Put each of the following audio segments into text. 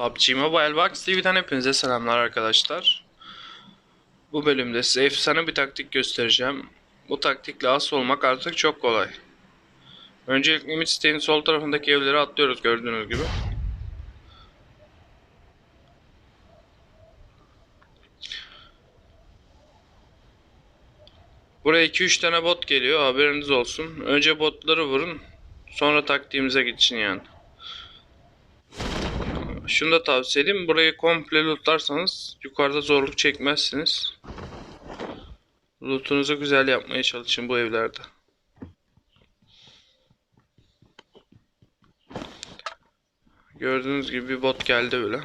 PUBG Mobile Box TV'den hepinize selamlar arkadaşlar. Bu bölümde size efsane bir taktik göstereceğim. Bu taktikle as olmak artık çok kolay. Öncelikle limit sitenin sol tarafındaki evleri atlıyoruz gördüğünüz gibi. Buraya 2-3 tane bot geliyor haberiniz olsun. Önce botları vurun sonra taktiğimize geçin yani. Şunu da tavsiye edeyim. Burayı komple lootlarsanız yukarıda zorluk çekmezsiniz. Lootunuzu güzel yapmaya çalışın bu evlerde. Gördüğünüz gibi bir bot geldi öyle.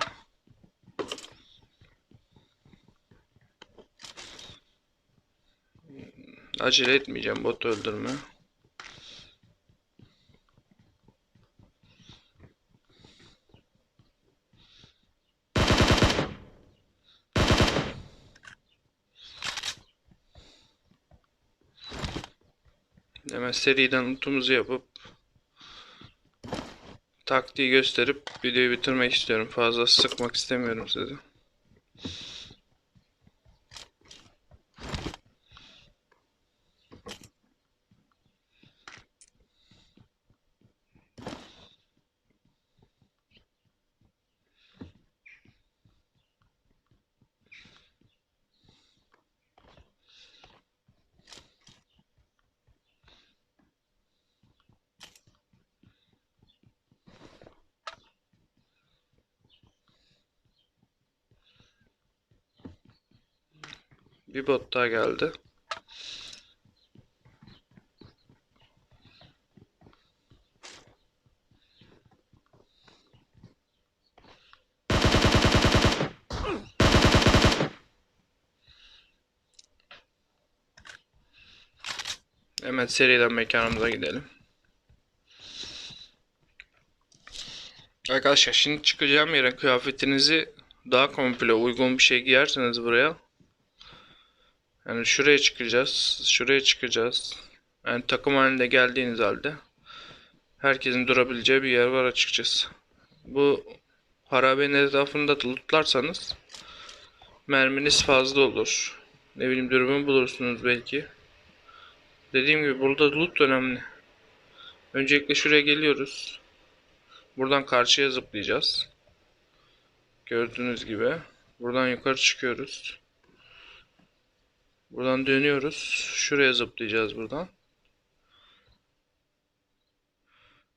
Acele etmeyeceğim botu öldürmeye. Hemen seriden lootumuzu yapıp taktiği gösterip videoyu bitirmek istiyorum. Fazla sıkmak istemiyorum sizi. Bir bot daha geldi. Hemen seriden mekanımıza gidelim. Arkadaşlar şimdi çıkacağım yere kıyafetinizi daha komple uygun bir şey giyerseniz buraya yani şuraya çıkacağız. Şuraya çıkacağız. Yani takım halinde geldiğiniz halde herkesin durabileceği bir yer var açıkçası. Bu harabenin etrafında da lootlarsanız merminiz fazla olur. Ne bileyim dürbün bulursunuz belki. Dediğim gibi burada loot önemli. Öncelikle şuraya geliyoruz. Buradan karşıya zıplayacağız. Gördüğünüz gibi. Buradan yukarı çıkıyoruz. Buradan dönüyoruz. Şuraya zıplayacağız buradan.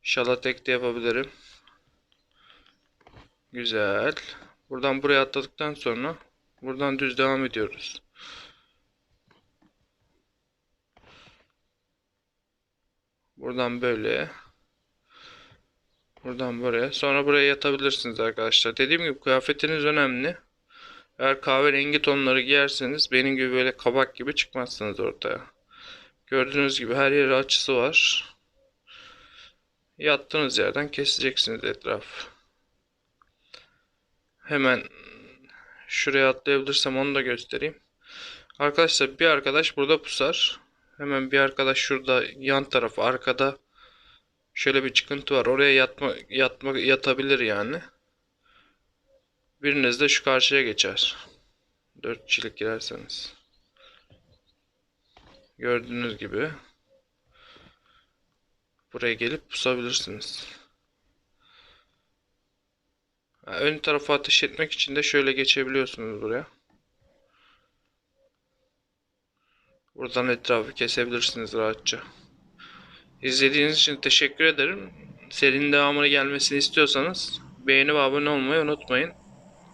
İnşallah tek de yapabilirim. Güzel. Buradan buraya atladıktan sonra buradan düz devam ediyoruz. Buradan böyle. Buradan buraya. Sonra buraya yatabilirsiniz arkadaşlar. Dediğim gibi kıyafetiniz önemli. Eğer kahverengi tonları giyerseniz benim gibi böyle kabak gibi çıkmazsınız ortaya. Gördüğünüz gibi her yeri açısı var. Yattığınız yerden keseceksiniz etrafı. Hemen şuraya atlayabilirsem onu da göstereyim. Arkadaşlar bir arkadaş burada pusar. Hemen bir arkadaş şurada yan tarafı arkada şöyle bir çıkıntı var. Oraya yatma yatma yatabilir yani. Biriniz de şu karşıya geçer. 4 kişilik girerseniz. Gördüğünüz gibi. Buraya gelip pusabilirsiniz. Ön tarafa ateş etmek için de şöyle geçebiliyorsunuz buraya. Buradan etrafı kesebilirsiniz rahatça. İzlediğiniz için teşekkür ederim. Serinin devamını gelmesini istiyorsanız beğeni ve abone olmayı unutmayın.